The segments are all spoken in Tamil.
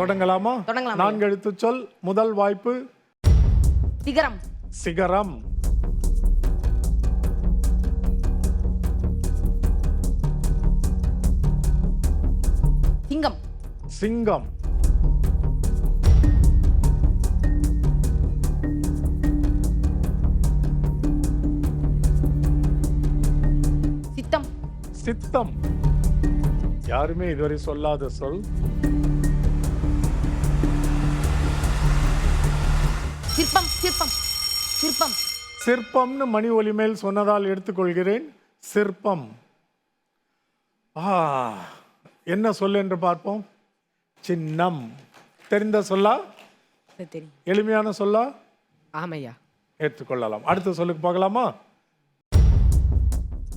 தொடங்கலாமா? தொடங்கலாம் நான்கு எழுத்து சொல் முதல் வாய்ப்பு. சிகரம். சிகரம். சிங்கம். சிங்கம். சித்தம். சித்தம். யாருமே இதுவரை சொல்லாத சொல். சிற்பம். சிற்பம். சிற்பம் சிற்பம்னு மணி ஒலி மேல் சொன்னதால் எடுத்துக்கொள்கிறேன். சிற்பம். ஆ என்ன சொல் என்று பார்ப்போம். சின்னம். தெரிந்த சொல்லா? தெரியும். எளிமையான சொல்லா? ஆமையா. ஏற்றுக்கொள்ளலாம். அடுத்த சொல்லுக்கு பார்க்கலாமா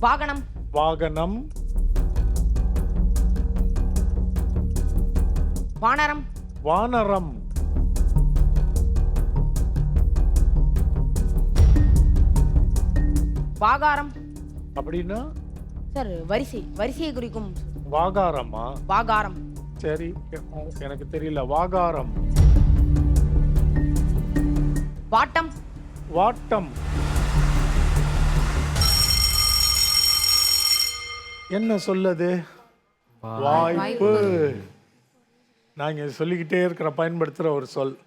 வாகனம். வாகனம். வானரம். வானரம். வாகாரம். அப்படின்னா? சார் வரிசை வரிசையை குறிக்கும். வாகாரமா? வாகாரம். சரி எனக்கு தெரியல. வாகாரம். வாட்டம். வாட்டம். என்ன சொல்லுது? வாய்ப்பு. நான் இங்க சொல்லிக்கிட்டே இருக்கிற பயன்படுத்துகிற ஒரு சொல்.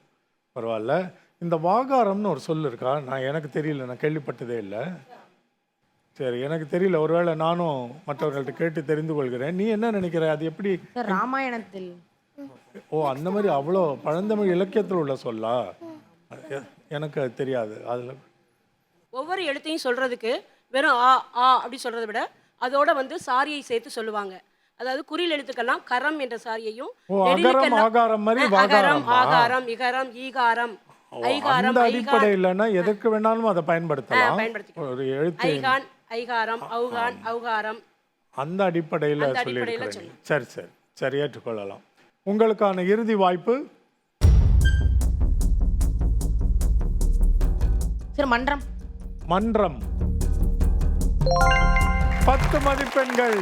பரவாயில்ல. இந்த வாகாரம்னு ஒரு சொல் இருக்கா? நான் எனக்கு தெரியல நான் கேள்விப்பட்டதே இல்லை. சரி எனக்கு தெரியல. ஒருவேளை நானும் மற்றவர்கள்ட்ட கேட்டு தெரிந்து கொள்கிறேன். நீ என்ன நினைக்கிற? அது எப்படி சார் ராமாயணத்தில். ஓ அந்த மாதிரி அவ்வளோ பழந்தமிழ் இலக்கியத்தில் உள்ள சொல்லா? எனக்கு அது தெரியாது. அதில் ஒவ்வொரு எழுத்தையும் சொல்றதுக்கு வெறும் ஆ ஆ அப்படி சொல்றதை விட அதோட வந்து சாரியை சேர்த்து சொல்லுவாங்க. அதாவது குறில் எழுத்துக்கெல்லாம் கரம் என்ற சாரியையும் அகரம், ஆகாரம் இகரம் ஈகாரம் ஐகாரம் அடிப்படையிலன்னா எதற்கு வேணாலும் அதை பயன்படுத்தலாம். எழுத்து ஐகான் ஐகாரம் ஔகான் ஔகாரம் அந்த அடிப்படையில் அந்த அடிப்படையில சொல்லியிருக்கிறேன். சரி சரி. சரி ஏற்றுக்கொள்ளலாம் உங்களுக்கான இறுதி வாய்ப்பு. சார் மன்றம். மன்றம். பத்து மதிப்பெண்கள்.